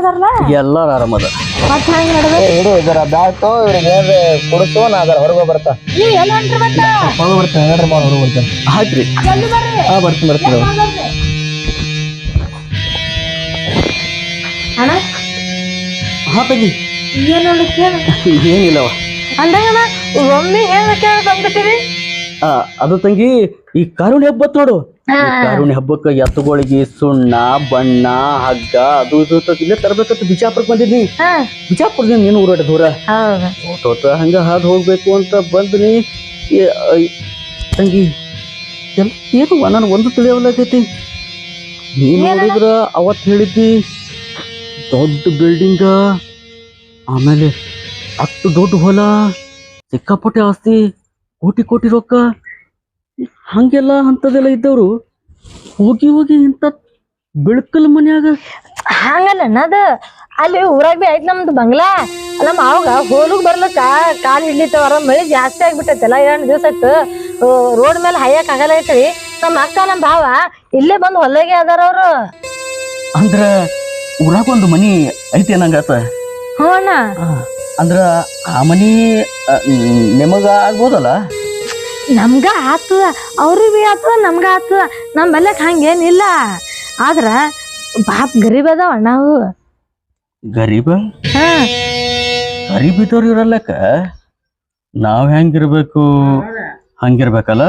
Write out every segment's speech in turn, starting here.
ಆರಾಮದಾರಲ್ಲ? ಎಲ್ಲಾರು ಆರಾಮದ. ಮತ್ ಹೆಂಗ್ ನಡ್ದ ಇಡು ಇದರ ಬ್ಯಾಟು ಇವ್ರಿಗೆ ಏನ್ರಿ ಕುಡಿಸು ನಾ ಅದರ ಹೊರಗೆ ಬರ್ತಾ ನೀ ಎಲ್ಲಿ ಹೊಂಟ್ರಿ ಮತ್ತ? ಹೊರಗೆ ಬರ್ತೇನೆ ಹೇಳ್ರಿ ಮಾಡ ಹೊರಗೆ ಬರ್ತೇನೆ ಆಯ್ತ್ರಿ. ಜಲ್ದಿ ಬರ್ರಿ. ಹಾ ಬರ್ತೀನಿ ಬರ್ತೀನಿ. ಅಣ್ಣ? ಹಾ ತಂಗಿ. ಏನ್ ಏನಿಲ್ಲವ. ಅಂದಾಗ ಒಮ್ಮೆ ಹೇಳ್ಬೇಕೆ ಬಂದ್ಬಿಟ್ಟಿರಿ ಆ, ಅದು ತಂಗಿ ಈ ಕಾರುಣಿ ಹಬ್ಬತ್ ನೋಡು. ಕಾರುಣಿ ಹಬ್ಬಕ್ಕ ಎತ್ತುಗಳಿಗೆ ಸುಣ್ಣ ಬಣ್ಣ ಹಗ್ಗ ಅದು ಇದು ಇಲ್ಲೇ ತರಬೇಕಂತ ಬಿಜಾಪುರಕ್ಕೆ ಬಂದಿದ್ನಿ. ಬಿಜಾಪುರದಿಂದ ನೀನು ಊರಾಟ ದೂರ? ಹೋತ ಹಂಗ ಹಾದು ಹೋಗ್ಬೇಕು ಅಂತ ಬಂದ್ನಿ. ತಂಗಿ ಎಲ್ಲ ಏನು ನಾನು ಒಂದು ತಿಳಿಯವಲ್ಲಾಗೈತಿ ನೀನ್ ನೋಡಿದ್ರ ಅವತ್ ಹೇಳಿದ್ದಿ ದೊಡ್ಡ ಬಿಲ್ಡಿಂಗ ಆಮೇಲೆ ಅಷ್ಟು ದೊಡ್ಡ ಹೊಲ ಸಿಕ್ಕಾಪಟ್ಟೆ ಆಸ್ತಿ ಕೋಟಿ ಕೋಟಿ ರೊಕ್ಕ. ಹಂಗೆಲ್ಲ ಅಂತದೆಲ್ಲ ಇದ್ದವರು ಹೋಗಿ ಹೋಗಿ ಇಂಥ ಬಿಳ್ಕಲ್ ಮನ್ಯಾಗ. ಹಂಗಲ್ಲ ನದ ಅಲ್ಲಿ ಊರಾಗ ಬಿ ಆಯ್ತು ನಮ್ದು ಬಂಗ್ಲಾ. ನಮ್ಮ ಅವಾಗ ಹೋಲುಗ್ ಬರ್ಲಕ್ಕ ಕಾಲ್ ಇಡ್ಲಿತ್ತವರ ಮಳಿ ಜಾಸ್ತಿ ಆಗ್ಬಿಟ್ಟೈತಲ್ಲ ಎರಡು ದಿವಸ ರೋಡ್ ಮೇಲೆ ಹಯ್ಯಕ್ ಆಗಲ್ಲ ಐತ್ರಿ. ನಮ್ಮ ಅಕ್ಕ ನಮ್ಮ ಭಾವ ಇಲ್ಲೇ ಬಂದು ಹೊಲಗೆ ಅದಾರ ಅವ್ರು. ಅಂದ್ರ ಊರಾಗ ಒಂದು ಮನಿ ಐತಿ ಅನ್ನಂಗಾತ? ಹ್ಞೂ ಅಣ್ಣ. ಅಂದ್ರ ಆ ಮನಿ ನಿಮಗ ಆಗ್ಬೋದಲ್ಲ? ನಮ್ಗ ಆತು ಅವ್ರಿಗೆ ಬಿ ಆತು ನಮ್ಗ ಆತದ ನಮ್ಮ ಬಲ್ಯಕ್ ಹಂಗೇನಿಲ್ಲ. ಆದ್ರ ಬಾಪ್ ಗರೀಬ್ ಅದಾವ ನಾವು. ಗರೀಬ? ಹಾ. ಗರೀಬ್ ಇದ್ದವ್ರು ಇರಲ್ಲಕ್ಕ. ನಾವ್ ಹೆಂಗಿರ್ಬೇಕು ಹಂಗಿರ್ಬೇಕಲ್ಲ?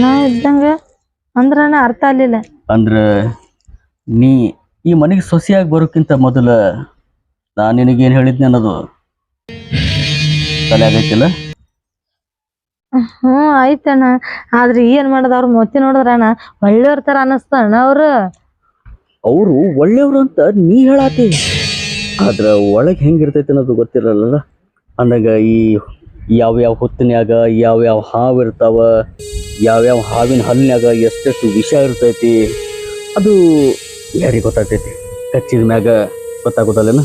ನಾ ಇದ್ದಂಗ ಅಂದ್ರ ಅರ್ಥ ಆಗ್ಲಿಲ್ಲ. ಅಂದ್ರ ನೀ ಈ ಮನೆಗೆ ಸೊಸಿಯಾಗಿ ಬರೋಕ್ಕಿಂತ ಮೊದಲ ನಾನು ನಿನಗೇನು ಹೇಳಿದ್ನಿ ಅನ್ನೋದು ತಲೆ ಆಗೈತಿಲ್ಲ ಹ್ಞೂ, ಆಯ್ತಣ್ಣ. ಆದ್ರೆ ಏನ್ ಮಾಡೋದು ಅವ್ರ ಮೊತ್ತಿ ನೋಡಿದ್ರಣ್ಣ? ಒಳ್ಳೆಯವ್ರ ತರ ಅಣ್ಣ ಅವ್ರು. ಅವರು ಒಳ್ಳೆಯವ್ರು ಅಂತ ನೀ ಹೇಳಾತಿ. ಆದ್ರ ಒಳಗೆ ಹೆಂಗಿರ್ತೈತಿ ಅನ್ನೋದು ಗೊತ್ತಿರಲ್ಲ ಅಂದಾಗ ಈ ಯಾವ್ಯಾವ ಹೊತ್ತಿನ್ಯಾಗ, ಯಾವ್ಯಾವ ಹಾವು ಇರ್ತಾವ, ಯಾವ್ಯಾವ ಹಾವಿನ ಹಲ್ನ್ಯಾಗ ಎಷ್ಟೆಷ್ಟು ವಿಷ ಇರ್ತೈತಿ, ಅದು ಯಾರಿಗೆ ಗೊತ್ತಾಗ್ತೈತಿ? ಕಚ್ಚಿದ ಮ್ಯಾಗ ಗೊತ್ತಾಗೋದಲ್ಲೇನ?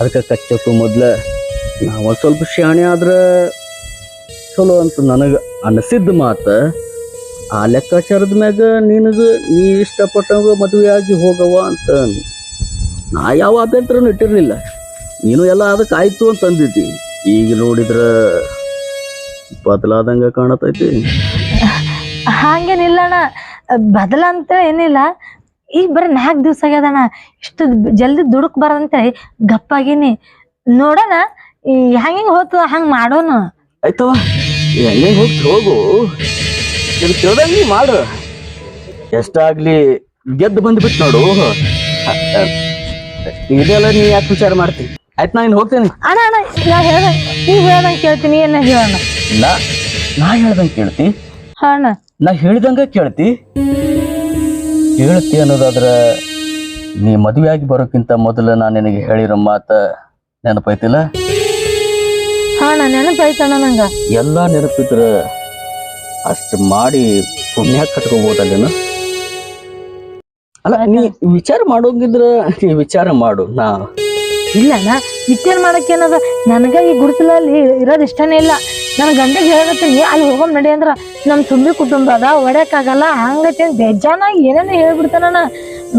ಅದಕ್ಕೆ ಕಚ್ಚಕ್ಕೂ ಮೊದ್ಲ ನಾವು ಸ್ವಲ್ಪ ಶಾಣೆ ಆದ್ರ ಚಲೋ ಅಂತ ನನಗೆ ಅನಿಸಿದ್ದ ಮಾತು ಆ ಲೆಕ್ಕಾಚಾರದ ಮ್ಯಾಗ ನಿನಗೆ ನೀ ಇಷ್ಟಪಟ್ಟಂಗ ಮದುವೆ ಆಗಿ ಹೋಗವ ಅಂತ ನಾ ಯಾವ ಅಭ್ಯಂತರನೂ ಇಟ್ಟಿರಲಿಲ್ಲ. ನೀನು ಎಲ್ಲ ಅದಕ್ಕೆ ಆಯ್ತು ಅಂತ ಅಂದಿದ್ದಿ. ಈಗ ನೋಡಿದ್ರೆ ಬದಲಾದಂಗ ಕಾಣತೈತಿ. ಹಾಗೇನಿಲ್ಲ ಅಣ್ಣ ಬದಲ ಅಂತ ಏನಿಲ್ಲ. ಈಗ ಬರೀ ನಾಲ್ಕು ದಿವ್ಸ ಆಗ್ಯದಣ್ಣ ಇಷ್ಟು ಜಲ್ದಿ ದುಡುಕ್ ಬರಂತೇಳಿ ಗಪ್ಪಾಗಿನಿ. ನೋಡೋಣ ಹೆಂಗೆ ಹೋಗ್ತದ ಹಂಗೆ ಮಾಡೋಣ. ಆಯ್ತವ ಹೆಂಗೆ ಹೋಗ್ತಿ ಹೋಗು? ನಿನ್ ತಿಳ್ದಂಗ್ ನೀ ಮಾಡು. ಎಷ್ಟಾಗ್ಲಿ ಗೆದ್ದು ಬಂದ್ಬಿಟ್ಟು ನೋಡು. ಇದೆಲ್ಲ ನೀ ಯಾಕೆ ವಿಚಾರ ಮಾಡ್ತಿ? ಆಯ್ತು ನಾ ಇನ್ನು ಹೋಗ್ತೇನೆ. ಅಣ್ಣ ಅಣ್ಣ ನಾ ಹೇಳ ನೀವು ಹೇಳ್ದಂಗೆ ಕೇಳ್ತೀನಿ ಏನ ಹೇಳೋಣ? ಇಲ್ಲ ನಾ ಹೇಳ್ದಂಗೆ ಕೇಳ್ತಿ? ಹಾ ಅಣ್ಣ. ನಾ ಹೇಳಿದಂಗ ಕೇಳ್ತಿ. ಕೇಳ್ತಿ ಅನ್ನೋದಾದ್ರ ನೀ ಮದುವೆಯಾಗಿ ಆಗಿ ಬರೋಕ್ಕಿಂತ ಮೊದಲು ನಾನು ನಿನಗೆ ಹೇಳಿರೋ ಮಾತ ನೆನಪೈತಿಲ್ಲ? ಅಣ್ಣ ನೆನಪಾಯ್ತಣ್ಣ ನಂಗ? ಎಲ್ಲ ನೆನಪಿದ್ರ ಅಷ್ಟು ಮಾಡಿ ಪುಣ್ಯ ಕಟ್ಕೋಬೋದಲ್ಲೇನು ಅಲ್ಲ ನೀ ವಿಚಾರ ಮಾಡೋಂಗಿದ್ರ ನೀ ವಿಚಾರ ಮಾಡು ನಾ. ಇಲ್ಲ ಅಣ್ಣ ವಿಚಾರ ಮಾಡಕ್ಕೆ ಏನದ ನನಗ ಈ ಗುಡಿಸಲಲ್ಲಿ ಇರೋದ್ ಇಷ್ಟನೇ ಇಲ್ಲ. ನನ್ನ ಗಂಡಗೆ ಹೇಳತ್ತೀನಿ ಅಲ್ಲಿ ಹೋಗೋಮ್ ನಡಿ ಅಂದ್ರ ನಮ್ ತುಂಬಿ ಕುಟುಂಬ ಅದ ಒಡ್ಯಾಕಾಗಲ್ಲ ಹಂಗೈತಿ ಬೇಜಾನಾಗಿ ಏನೇನೋ ಹೇಳ್ಬಿಡ್ತಾನಣ್ಣ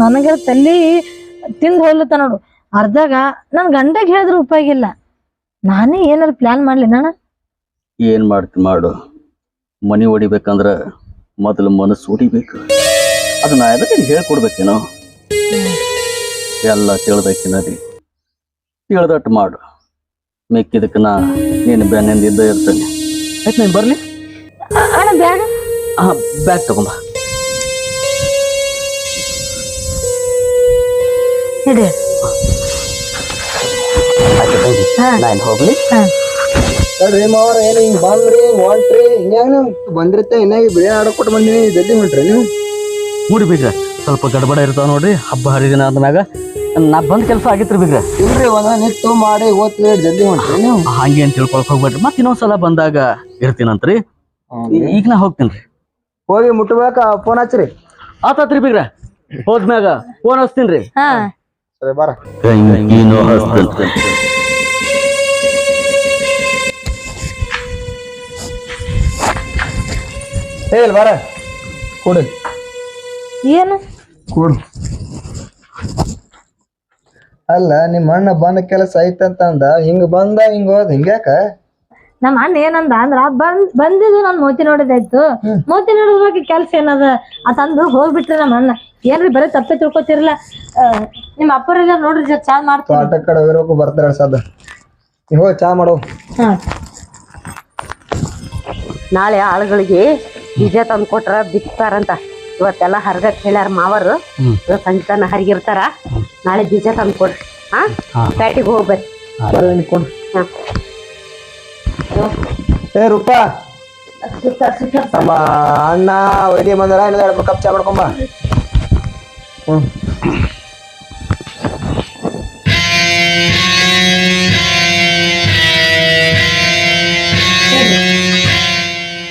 ನನಗೆ ತಲ್ಲಿ ತಿಂದು ಹೋಗ್ಲತ್ತ ನೋಡು. ಅರ್ಧಾಗ ನನ್ ಗಂಡಗೆ ಹೇಳಿದ್ರು ಉಪಯೋಗ ಇಲ್ಲ. ನಾನೇ ಏನಾರು ಪ್ಲಾನ್ ಮಾಡ್ಲಿನಣ್ಣ ಏನ್ ಮಾಡ್ತಿ ಮಾಡು. ಮನಿ ಹೊಡಿಬೇಕಂದ್ರ ಮೊದಲು ಮನಸ್ಸು ಹೊಡಿಬೇಕು ಅದು ನಾ ಎದಕ್ಕೆ ಹೇಳ್ಕೊಡ್ಬೇಕೇನೋ? ಎಲ್ಲ ತಿಳ್ದಕ್ಕಿನರಿ ತಿಳ್ದಟ್ಟು ಮಾಡು. ಮೆಕ್ಕಿದಕ್ಕೆ ನಾ ನೀನು ಬೆನ್ನಿಂದ ಇದ್ದ ಇರ್ತೇನೆ. ಆಯ್ತು ನೀನು ಬರಲಿ? ಅಣ್ಣ ಬ್ಯಾಗ? ಹಾಂ ಬ್ಯಾಗ್ ತಗೊಂಬ. ಹಿಡಿ ತಂಗಿ ಹಾ. ನಾನು ಹೋಗ್ಲಿ. ಹಾ. ನೋಡ್ರಿ ಮಾವ್ರ ಏನು ಹಿಂಗ್ ಬಂದ್ರಿ ಹಿಂಗ್ ಹೊಂಟ್ರಿ ಹಿಂಗ್ಯಾಗ ನೀವು ಬಂದಿರುತ್ತೆ ಇನ್ನಾಗಿ ಬಿರಿಯಾನಿ ಆರ್ಡರ್ ಕೊಟ್ಟು ಬಂದಿನಿ ಜಲ್ದಿ ಹೊಂಟ್ರಿ ನೀವು. ಮೂಡಿ ಬಿಗ್ರ ಸ್ವಲ್ಪ ಗಡಬಡ ಇರ್ತಾವ ನೋಡ್ರಿ ಹಬ್ಬ ಹರಿದಿನ ಅಂದ್ಮ್ಯಾಗ ನಾ ಬಂದ್ ಕೆಲಸ ಆಗಿತ್ರಿ ಬಿಗ್ರ ಇಲ್ರಿ ಒಂದ ನಿತ್ತು ಮಾಡಿ ಓದ್ಲಿ ಜಲ್ದಿ ಹೊಂಟ್ರಿ ನೀವು. ಹಂಗೆ ಅಂತ ತಿಳ್ಕೊಳಕ್ ಹೋಗ್ಬೇಡ್ರಿ. ಮತ್ತೆ ಇನ್ನೊಂದ್ಸಲ ಬಂದಾಗ ಇರ್ತೀನಂತ್ರಿ. ಈಗ ನಾ ಹೋಗ್ತೀನ್ರಿ. ಹೋಗಿ ಮುಟ್ಟಬೇಕ ಫೋನ್ ಹಚ್ಚ್ರಿ. ಆತಾತ್ರಿ ಬಿಗ್ರ ಹೋದ್ಮ್ಯಾಗ ಫೋನ್ ಹಚ್ತೀನ್ರಿ. ಹಾ. ಸರಿ ಬಾರ ಏ ಇಲ್ಲಿ ಬಾರ ಕೊಡು ಏನು? ಕೊಡು ಅಲ್ಲ ನಿಮ್ಮ ಅಣ್ಣ ಬಂದ ಕೆಲಸ ಐತಂತ ಅಂದ ಹಿಂಗ ಬಂದ ಹಿಂಗ ಹೋದ್ ಹಿಂಗ್ಯಾಕ ನಮ್ಮ ಅಣ್ಣ ಏನಂದ ಅಂದ್ರ ಬಂದ್ ಬಂದಿದ್ದು ನಾನ್ ಮೋತಿ ನೋಡಿದಾಯ್ತು ಮೋತಿ ನೋಡಿದ ಬಗ್ಗೆ ಕೆಲ್ಸ ಏನದ ಅತಂದು ಹೋಗ್ಬಿಟ್ರಿ ನಮ್ಮ ಅಣ್ಣ. ಏನ್ರಿ ಬರೀ ತಪ್ಪೆ ತಿಳ್ಕೊತಿರಲ್ಲ. ನಿಮ್ಮ ಅಪ್ಪರೆಲ್ಲ ನೋಡ್ರಿ ಜರ ಚಾ ಮಾಡ್ತಾರೆ ಬರ್ತಾರೆ ಕಡೆ ಹೋಗಿರೋಕು ಬರ್ತಾರ ಸದ. ಹೋಗಿ ಚಾ ಮಾಡು. ಹಾ. ನಾಳೆ ಆಳುಗಳಿಗೆ ಬೀಜ ತಂದು ಕೊಟ್ರ ಬಿತ್ತಾರಂತ. ಇವತ್ತೆಲ್ಲ ಹರ್ಗಕ್ ಹೇಳ್ಯಾರ ಮಾವರು. ಇವತ್ತು ಸಂಜಿತನ ಹರಿಗಿರ್ತಾರ. ನಾಳೆ ಬೀಜ ತಂದು ಕೊಡ್ರಿ ಹಾ. ಪ್ಯಾಟಿಗೆ ಹೋಗ್ಬರ್ರಿ ಹಾ ಏ ರೂಪಾ. ಅಣ್ಣ ಒಯ್ಡಿ ಬಂದಾರ ಇನ್ನೊಂದ್ ಎರಡು ಕಪ್ ಚಾ ಮಾಡ್ಕೊಂಬ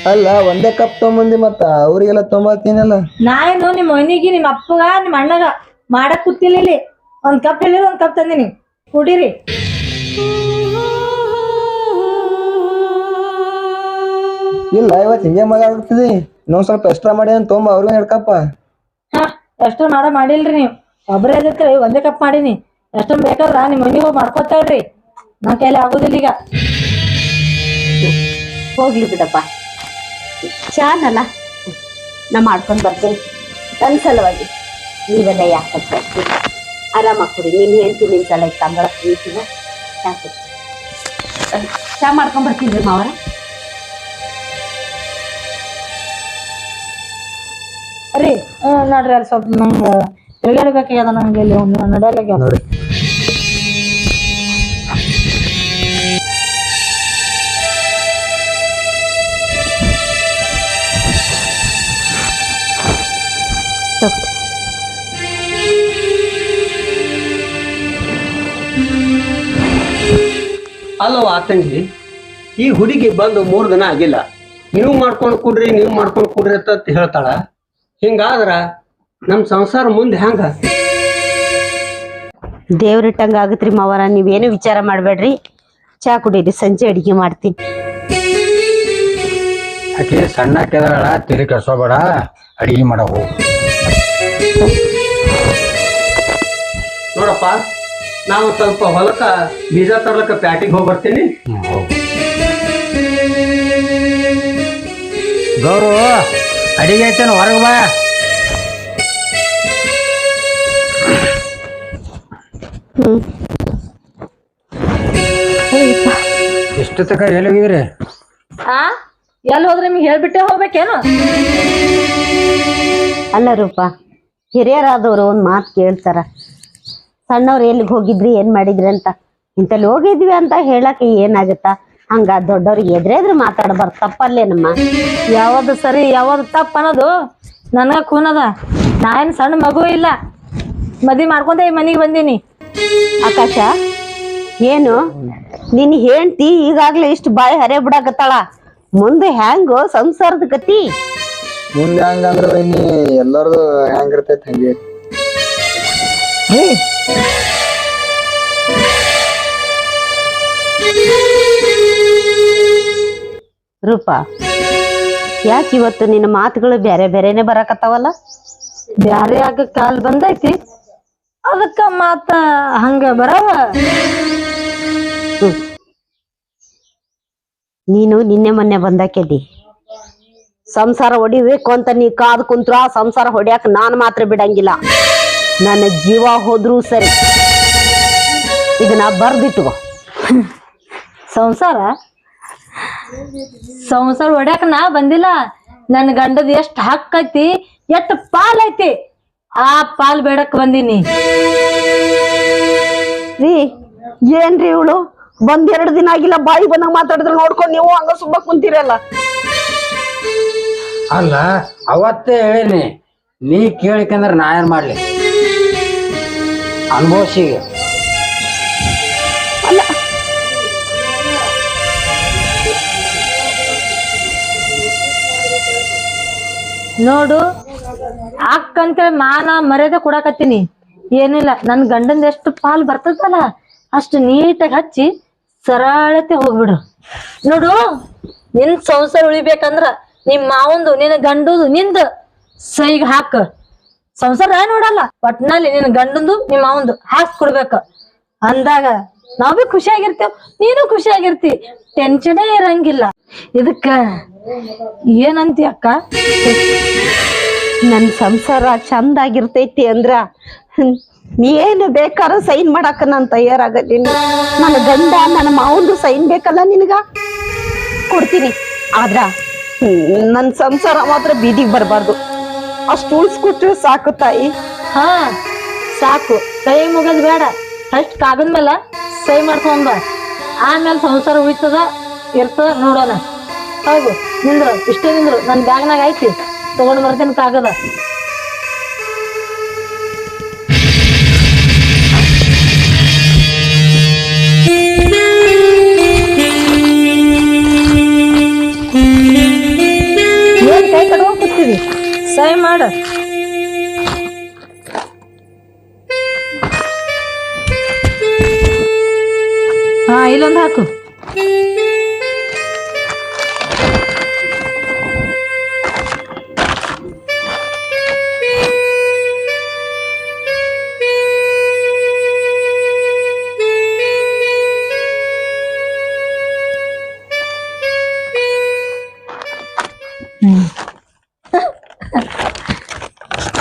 ಅಲ್ಲ ಒಂದೇ ಕಪ್ ತೊಗೊಂಬಂದಿ ಮತ್ತ ಅವ್ರಿಗೆಲ್ಲ ತೊಂಬತ್ತೀನಲ್ಲ ನಾ ಏನು ನಿಮ್ಮ ಮನಿಗೆ ನಿಮ್ಮ ಅಪ್ಪಗ ನಿಮ್ಮ ಅಣ್ಣಗ ಮಾಡಕ್ ಕೂತಿಲ್ಲ ಇಲ್ಲಿ. ಒಂದ್ ಕಪ್ ಇಲ್ಲ ಒಂದ್ ಕಪ್ ತಂದಿನಿ. ಕುಡೀರಿ. ಇಲ್ಲ ಇವತ್ತು ಹಿಂಗೆ ಮಾತಾಡ್ತಿದಿ ಇನ್ನೊಂದ್ ಸ್ವಲ್ಪ ಎಕ್ಸ್ಟ್ರಾ ಮಾಡಿ ಅಂತ ತೊಂಬ ಅವ್ರಿಗೆ ಹಿಡ್ಕಪ್ಪ ಎಷ್ಟು ಮಾಡ ಮಾಡಿಲ್ರಿ ನೀವು. ಒಬ್ಬರೇ ಅದಕ್ಕೆ ಒಂದೇ ಕಪ್ ಮಾಡೀನಿ. ಎಷ್ಟೊಂದು ಬೇಕಾದ್ರ ನಿಮ್ಮ ಮನಿಗೆ ಹೋಗಿ ಮಾಡ್ಕೊತಾಳ್ರಿ. ನನ್ನ ಕೈಲಿ ಆಗೋದಿಲ್ಲ ಈಗ. ಹೋಗ್ಲಿ ಬಿಡಪ್ಪ. ಚಾನಲ್ಲ ನಾ ಮಾಡ್ಕೊಂಡು ಬರ್ತೀನಿ. ನನ್ನ ಸಲುವಾಗಿ ನೀವೆಲ್ಲ ಯಾಕೆ ಬರ್ತೀನಿ ಆರಾಮಾಗಿ ಕೊಡಿ. ನಿನ್ನ ಸಲ ತಂಬಳ ಪ್ರೀತಿನ ಕುಡಿ. ಚಾ ಮಾಡ್ಕೊಂಡು ಬರ್ತೀನಿ ರೀ ಮಾವರ. ರೀ ನೋಡ್ರಿ ಅಲ್ಲಿ ಸ್ವಲ್ಪ ನಂಗೆ ತಿರುಗಾಡಬೇಕಾಗ್ಯದ ನಂಗೆ ಇಲ್ಲಿ ಒಂದು ನೋಡ್ರಿ ನೋಡಿ. ಅಲ್ಲವ ತಂಗಿ ಈ ಹುಡುಗಿ ಬಂದು ಮೂರು ದಿನ ಆಗಿಲ್ಲ. ನೀವು ಮಾಡ್ಕೊಂಡು ಕೊಡ್ರಿ ನೀವು ಮಾಡ್ಕೊಂಡು ಕೊಡ್ರಿ ಅಂತ ಹೇಳ್ತಾಳ. ಹಿಂಗಾದ್ರ ನಮ್ ಸಂಸಾರ ಮುಂದೆ ಹೆಂಗ ದೇವ್ರಿಟ್ಟಂಗ ಆಗತ್ರಿ ಮಾವರ ನೀವೇನು ವಿಚಾರ ಮಾಡಬೇಡ್ರಿ. ಚಾ ಕುಡೀರಿ ಸಂಜೆ ಅಡಿಗೆ ಮಾಡ್ತೀನಿ. ಆಕೆ ಸಣ್ಣ ಕೆದಳ ತಿರಿ ಕಸೋಬೇಡ ಅಡಿಗೆ ಮಾಡವು ನೋಡಪ್ಪ ನಾವು ಸ್ವಲ್ಪ ಹೊಲಕ್ಕ ಬೀಜ ತರ್ಲಕ್ಕ ಪ್ಯಾಟಿಗೆ ಹೋಗಿ ಬರ್ತೀನಿ. ಗೌರು ಅಡಿಗೆ ಐತೇನು ಹೊರಗೆ ಬಾ. ಎಷ್ಟು ತಕ ಎಲ್ಲಿ ಹೋಗಿದ್ರಿ? ಆ? ಎಲ್ಲಿ ಹೋದ್ರೆ ನಿಮ್ಗೆ ಹೇಳ್ಬಿಟ್ಟೆ ಹೋಗ್ಬೇಕೇನು? ಅಲ್ಲ ರೂಪ ಹಿರಿಯರಾದವರು ಒಂದು ಮಾತು ಕೇಳ್ತಾರ. ಸಣ್ಣವ್ರು ಎಲ್ಲಿಗೆ ಹೋಗಿದ್ರಿ ಏನ್ ಮಾಡಿದ್ರಿ ಅಂತ. ಇಂಥಲ್ಲಿ ಹೋಗಿದ್ವಿ ಅಂತ ಹೇಳಕ್ಕೆ ಏನಾಗುತ್ತಾ? ಹಂಗ ದೊಡ್ಡವ್ರಿಗೆ ಎದ್ರೆದ್ರೆ ಮಾತಾಡ್ಬಾರ್ದು ತಪ್ಪಲ್ಲೇನಮ್ಮ? ಯಾವ್ದು ಸರಿ ಯಾವ್ದು ತಪ್ಪ ಅನ್ನೋದು ನನಗ ಕೂನದ ನಾ ಏನ್ ಸಣ್ಣ ಮಗು ಇಲ್ಲ. ಮದ್ವಿ ಮಾಡ್ಕೊಂಡೆ ಈ ಮನೆಗೆ ಬಂದೀನಿ. ಆಕಾಶ ಏನು? ನಿನ್ ಹೇಳ್ತಿ ಈಗಾಗ್ಲೇ ಇಷ್ಟು ಬಾಯಿ ಹರೆ ಬಿಡಾಕತ್ತಾಳ. ಮುಂದೆ ಹ್ಯಾಂಗು ಸಂಸಾರದ ಗತಿ? ಮುಂದೆ ಹಂಗಂದ್ರ ಇನ್ನಿ ಎಲ್ಲರದು ಹೆಂಗಿರ್ತೈತಿ ಹಂಗೆ. ರೂಪ ಯಾಕೆ ಇವತ್ತು ನಿನ್ನ ಮಾತುಗಳು ಬೇರೆ ಬೇರೆನೆ ಬರಕತ್ತಾವಲ್ಲ? ಬ್ಯಾರೆ ಆಗ ಕಾಲ್ ಬಂದೈತಿ? ಅದಕ್ಕ ಮಾತ ಹಂಗ ಬರವ? ನೀನು ನಿನ್ನೆ ಮೊನ್ನೆ ಬಂದಾಕೆದಿ. ಸಂಸಾರ ಹೊಡಿಬೇಕು ಅಂತ ನೀ ಕಾದ್ ಕುಂತ್ರ ಆ ಸಂಸಾರ ಹೊಡ್ಯಾಕ ನಾನ್ ಮಾತ್ರ ಬಿಡಂಗಿಲ್ಲ. ನನ್ನ ಜೀವ ಹೋದ್ರೂ ಸರಿ. ಇದನ್ನ ಬರ್ದಿತ್ತು ಸಂಸಾರ? ಸಂಸಾರ ಹೊಡ್ಯಾಕ ನಾ ಬಂದಿಲ್ಲ. ನನ್ ಗಂಡದ ಎಷ್ಟ್ ಹಕ್ಕೈತಿ ಎಷ್ಟ್ ಪಾಲ್ ಐತಿ ಆ ಪಾಲ್ ಬೇಡಕ್ ಬಂದೀನಿ. ರೀ ಏನ್ರಿ ಇವಳು? ಬಂದ್ ಎರಡ್ ದಿನ ಆಗಿಲ್ಲ ಬಾಯಿ ಬಂದಂಗ ಮಾತಾಡಿದ್ರೆ ನೋಡ್ಕೊಂಡು ನೀವು ಹಂಗ ಸುಮ್ಮ ಕುಂತೀರಲ್ಲ. ಅಲ್ಲ ಅವತ್ತೇ ಹೇಳಿನಿ ನೀ ಕೇಳಿಕಂದ್ರೆ ನಾ ಏನ್ ಮಾಡ್ಲಿ? ಅನುಭವಿಸಿ. ನೋಡು. ಅಕ್ಕಂತೇಳಿ ಮಾನ ಮರ್ಯಾದೆ ಕೊಡಾಕತ್ತೀನಿ. ಏನಿಲ್ಲ, ನನ್ ಗಂಡಂದ ಎಷ್ಟು ಪಾಲ್ ಬರ್ತದಲ್ಲ, ಅಷ್ಟು ನೀಟಾಗಿ ಹಚ್ಚಿ ಸರಳತೆ ಹೋಗ್ಬಿಡು. ನೋಡು, ನಿನ್ ಸಂಸಾರ ಉಳಿಬೇಕಂದ್ರ ನಿಮ್ ಮಾವಂದು ನಿನ್ನ ಗಂಡದು, ನಿಂದ ಸೈಗ್ ಹಾಕ. ಸಂಸಾರ ನೋಡಲ್ಲ, ಒಟ್ನಲ್ಲಿ ನಿನ್ನ ಗಂಡಂದು, ನಿಮ್ ಮಾವಂದು ಹಾಕ್ಸ್ ಕೊಡ್ಬೇಕ ಅಂದಾಗ ನಾವ್ ಬಿ ಖುಷಿಯಾಗಿರ್ತೇವ್ ನೀನು ಖುಷಿಯಾಗಿರ್ತಿ. ಟೆನ್ಷನೇ ಇರಂಗಿಲ್ಲ. ಇದಕ್ಕ ಏನಂತಿ ಅಕ್ಕ? ನನ್ ಸಂಸಾರ ಚಂದಾಗಿರ್ತೈತಿ ಅಂದ್ರ ಹ್ಮ್, ನೀ ಏನು ಬೇಕಾದ್ರೂ ಸೈನ್ ಮಾಡಾಕ ನಾನ್ ತಯಾರಾಗದೀನಿ. ನನ್ನ ಗಂಡ ನನ್ನ ಮಾವಂದು ಸೈನ್ ಬೇಕಲ್ಲ ನಿನಗ? ಕೊಡ್ತೀನಿ. ಆದ್ರ ನನ್ ಸಂಸಾರ ಮಾತ್ರ ಬೀದಿಗೆ ಬರಬಾರ್ದು. ಅಷ್ಟು ಉಳಿಸ್ಕೊಟ್ರೆ ಸಾಕು ತಾಯಿ. ಹಾ ಸಾಕು. ಕೈ ಮುಗದ್ ಬೇಡ. ಫಸ್ಟ್ ಕಾಗದ ಸೈ ಮಾಡ್ಕೊಂಡ್ ಆಮೇಲೆ ಸಂಸಾರ ಉಳಿತದ, ಇರ್ತದ ನೋಡೋಣ. ಹೌದು, ನಿಂದ್ರು, ಇಷ್ಟೇ ನಿಂದ್ರು ನನ್ನ ಬ್ಯಾಗ್ನಾಗ ಐತಿ ತಗೊಂಡ್ ಬರ್ತೀನಿ ಕಾಗದ.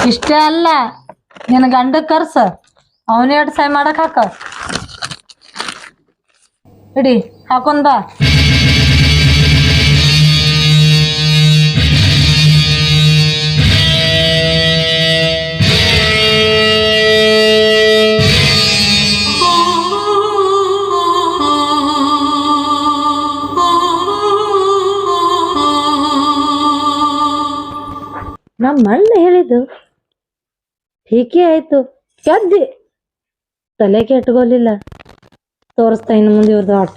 ಇಷ್ಟೇ ಅಲ್ಲ, ನಿನ್ನ ಗಂಡ ಕರ್ಸ, ಅವನ ಎರಡು ಸೈ ಮಾಡಕ್ ಹಾಕ. ಇಡಿ, ಹಾಕೊಂಡ್ ಬಾ. ನಾ ಮಳ್ಳ ಹೇಳಿದ್ದು ಹೀಗೆ ಆಯ್ತು. ಗೆದ್ದಿ ತಲೆ ಇಟ್ಕೊಲಿಲ್ಲ ತೋರಿಸ್ತಾ ಇನ್ನು ಮುಂದೆ ಇವ್ರದ್ದು ಆಟ.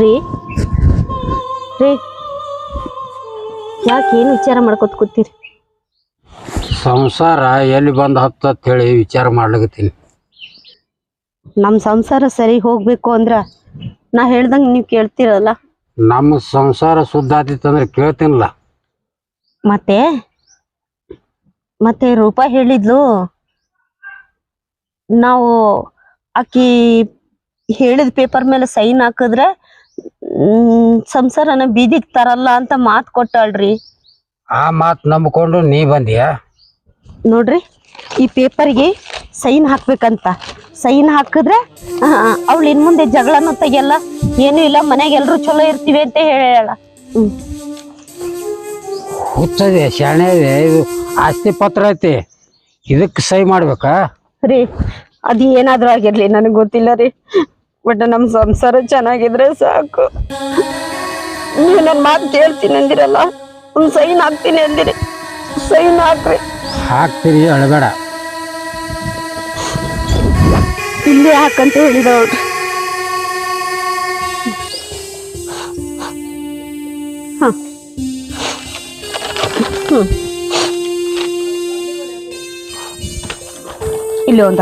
ರೀ. ರೀ. ಯಾಕೆ ಏನು ವಿಚಾರ ಮಾಡ್ಕೊತ ಕೂತೀರಿ? ಸಂಸಾರ ಎಲ್ಲಿ ಬಂದು ಹತ್ತತ್ ಹೇಳಿ ವಿಚಾರ ಮಾಡ್ಲಿಕತ್ತೀನಿ. ನಮ್ಮ ಸಂಸಾರ ಸರಿ ಹೋಗ್ಬೇಕು ಅಂದ್ರ ನಾ ಹೇಳ್ದಂಗ ನೀವು ಕೇಳ್ತಿರಲ್ಲ. ನಮ್ಮ ಸಂಸಾರ ಶುದ್ಧ ಆತಿತ್ತಂದ್ರೆ ಕೇಳ್ತೀನಲ್ಲ. ಮತ್ತೆ? ಮತ್ತೆ ರೂಪ ಹೇಳಿದ್ಲು? ನಾವು ಆಕಿ ಹೇಳಿದ ಪೇಪರ್ ಮೇಲೆ ಸೈನ್ ಹಾಕಿದ್ರೆ ಮ್, ಸಂಸಾರನ ಬೀದಿಗೆ ತರಲ್ಲ ಅಂತ ಮಾತು ಕೊಟ್ಟಾಳ್ರಿ. ಆ ಮಾತು ನಂಬಿಕೊಂಡು ನೀ ಬಂದಿಯಾ? ನೋಡ್ರಿ ಈ ಪೇಪರ್ಗೆ ಸೈನ್ ಹಾಕ್ಬೇಕಂತ. ಸೈನ್ ಹಾಕಿದ್ರೆ ಅವಳು ಇನ್ ಮುಂದೆ ಜಗಳನೂ ತೆಗಿಯಲ್ಲ ಏನು ಇಲ್ಲ ಮನೆಗೆ ಎಲ್ರು ಚಲೋ ಇರ್ತೀವಿ ಅಂತ ಹೇಳ ಹುಚ್ಚದೆ ಶಾಣೆ ಇದೆ ಇದು ಆಸ್ತಿ ಪತ್ರ ಐತಿ. ಇದಕ್ಕೆ ಸೈ ಮಾಡ್ಬೇಕಾ? ರೀ ಅದು ಏನಾದ್ರೂ ಆಗಿರ್ಲಿ ನನಗೆ ಗೊತ್ತಿಲ್ಲ ರೀ. ಬಟ್ ನಮ್ಮ ಸಂಸಾರ ಚೆನ್ನಾಗಿದ್ರೆ ಸಾಕು. ನೀವು ನನ್ನ ಮಾತು ಕೇಳ್ತೀನಿ ಅಂದಿರಲ್ಲ ಒಂದು ಸೈನ್ ಹಾಕ್ತೀನಿ ಅಂದಿರಿ. ಸೈನ್ ಹಾಕ್ರಿ. ಹಾಕ್ತೀರಿ ಅಳಬೇಡ. ಇಲ್ಲೇ ಹಾಕಂತ ಹೇಳಿದವಳು. ಇಲ್ಲಿ ಒಂದ.